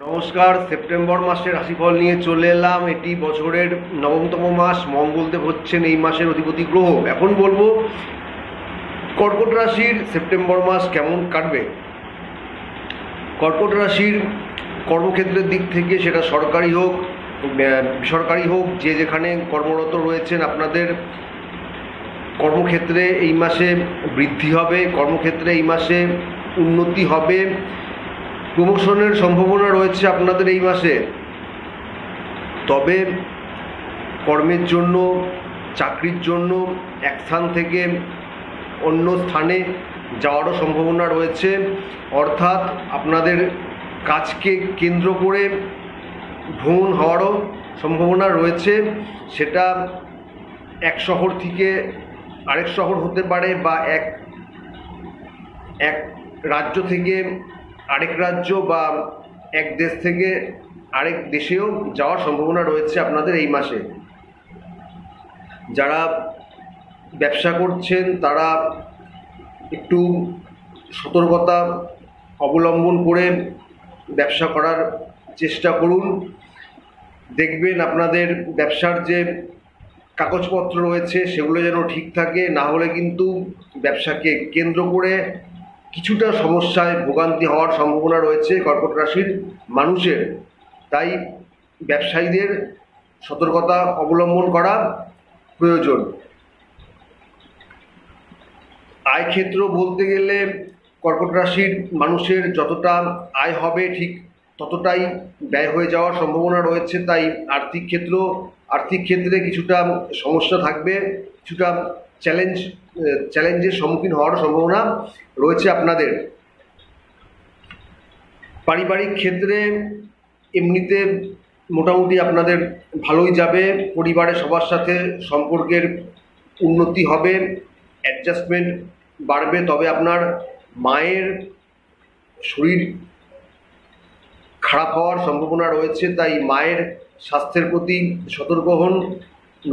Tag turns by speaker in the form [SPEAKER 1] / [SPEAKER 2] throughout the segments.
[SPEAKER 1] নমস্কার, সেপ্টেম্বর মাসের রাশিফল নিয়ে চলে এলাম। এটি বছরের নবমতম মাস, মঙ্গলদেব হচ্ছেন এই মাসের অধিপতি গ্রহ। এখন বলব, কর্কট রাশির সেপ্টেম্বর মাস কেমন কাটবে? কর্কট রাশির কর্মক্ষেত্রের দিক থেকে সেটা সরকারি হোক বেসরকারি হোক, যে যেখানে কর্মরত রয়েছেন আপনাদের, কর্মক্ষেত্রে এই মাসে বৃদ্ধি হবে, কর্মক্ষেত্রে এই মাসে উন্নতি হবে। প্রমোশনের সম্ভাবনা রয়েছে আপনাদের এই মাসে। তবে কর্মের জন্য, চাকরির জন্য এক স্থান থেকে অন্য স্থানে যাওয়ারও সম্ভাবনা রয়েছে। অর্থাৎ আপনাদের কাজকে কেন্দ্র করে ভ্রমণ হওয়ারও সম্ভাবনা রয়েছে। সেটা এক শহর থেকে আরেক শহর হতে পারে বা এক এক রাজ্য থেকে আরেক রাজ্য বা এক দেশ থেকে আরেক দেশেও যাওয়ার সম্ভাবনা রয়েছে আপনাদের এই মাসে। যারা ব্যবসা করছেন, তারা একটু সতর্কতা অবলম্বন করে ব্যবসা করার চেষ্টা করুন। দেখবেন আপনাদের ব্যবসার যে কাগজপত্র রয়েছে, সেগুলো যেন ঠিক থাকে, না হলে কিন্তু ব্যবসাকে কেন্দ্র করে কিছুটা সমস্যায় ভোগান্তি হওয়ার সম্ভাবনা রয়েছে কর্কট রাশির মানুষের। তাই ব্যবসায়ীদের সতর্কতা অবলম্বন করা প্রয়োজন। আয় ক্ষেত্র বলতে গেলে কর্কট রাশির মানুষের যতটা আয় হবে ঠিক ততটাই ব্যয় হয়ে যাওয়ার সম্ভাবনা রয়েছে। তাই আর্থিক ক্ষেত্র, আর্থিক ক্ষেত্রে কিছুটা সমস্যা থাকবে, কিছুটা চ্যালেঞ্জ চ্যালেঞ্জের সম্মুখীন হওয়ার সম্ভাবনা রয়েছে আপনাদের। পারিবারিক ক্ষেত্রে এমনিতে মোটামুটি আপনাদের ভালোই যাবে পরিবারের সবার সাথে সম্পর্কের উন্নতি হবে অ্যাডজাস্টমেন্ট বাড়বে, তবে আপনার মায়ের শরীর খারাপ হওয়ার সম্ভাবনা রয়েছে, তাই মায়ের স্বাস্থ্যের প্রতি সতর্ক হন,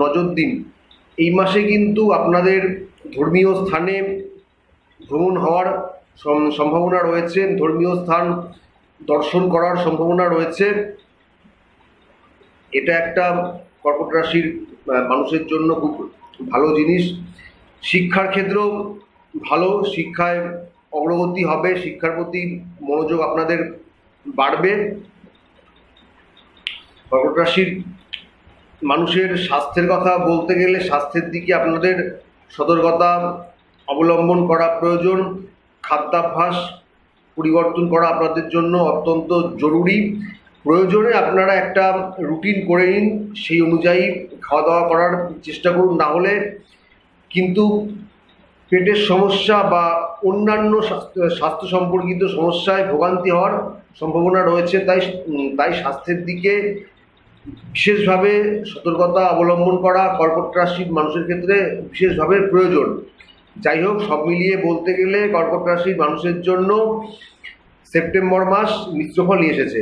[SPEAKER 1] নজর দিন। এই মাসে কিন্তু আপনাদের ধর্মীয় স্থানে ভ্রমণ হওয়ার সম- সম্ভাবনা রয়েছে, ধর্মীয় স্থান দর্শন করার সম্ভাবনা রয়েছে। এটা একটা কর্কট রাশির মানুষের জন্য খুব ভালো জিনিস। শিক্ষার ক্ষেত্রেও ভালো, শিক্ষায় অগ্রগতি হবে, শিক্ষার প্রতি মনোযোগ আপনাদের বাড়বে। কর্কট রাশির মানুষের স্বাস্থ্যের কথা বলতে গেলে স্বাস্থ্যের দিকে আপনাদের সতর্কতা অবলম্বন করা প্রয়োজন, খাদ্যাভ্যাস পরিবর্তন করা আপনাদের জন্য অত্যন্ত জরুরি। প্রয়োজনে আপনারা একটা রুটিন করে নিন, সেই অনুযায়ী খাওয়া দাওয়া করার চেষ্টা করুন। না হলে কিন্তু পেটের সমস্যা বা অন্যান্য স্বাস্থ্য সম্পর্কিত সমস্যায় ভোগান্তি হওয়ার সম্ভাবনা রয়েছে। তাই তাই স্বাস্থ্যের দিকে বিশেষভাবে সতর্কতা অবলম্বন করা কর্কট রাশির মানুষের ক্ষেত্রে বিশেষভাবে প্রয়োজন। যাই হোক, সব মিলিয়ে বলতে গেলে কর্কট রাশির মানুষের জন্য সেপ্টেম্বর মাস মিশ্র ফল নিয়ে এসেছে।